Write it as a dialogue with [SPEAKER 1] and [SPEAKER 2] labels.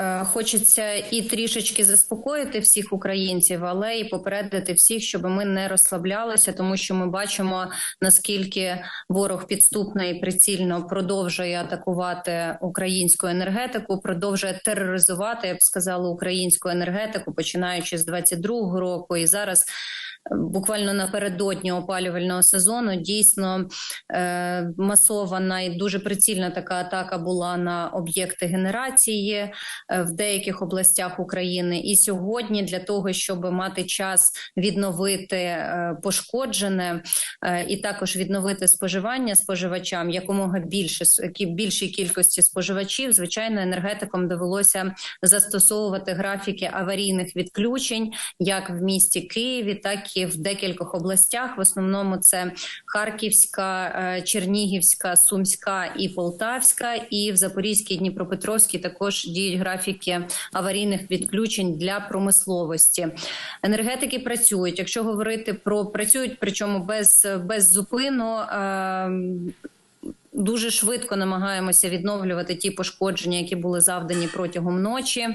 [SPEAKER 1] uh, Хочеться і трішечки заспокоїти всіх українців, але і попередити всіх, щоб ми не розслаблялися, тому що ми бачимо наскільки ворог підступно і прицільно продовжує атакувати українську енергетику, продовжує тероризувати, я б сказала, українську енергетику, починаючи з 22-го року, і зараз. е, Буквально напередодні опалювального сезону дійсно е, масована і дуже прицільна така атака була на об'єкти генерації е, в деяких областях України. І сьогодні для того, щоб мати час відновити е, пошкоджене е, і також відновити споживання споживачам якомога більше більшій кількості споживачів, звичайно, енергетикам довелося застосовувати графіки аварійних відключень, як в місті Києві, так і в декількох областях. В основному це Харківська, е, Чернігівська, Сумська і Полтавська, і в Запорізькій Дніпропетровській також діють графіки аварійних відключень для промисловості. Енергетики працюють. Якщо говорити про працюють, причому без, без зупину. Е, Дуже швидко намагаємося відновлювати ті пошкодження, які були завдані протягом ночі.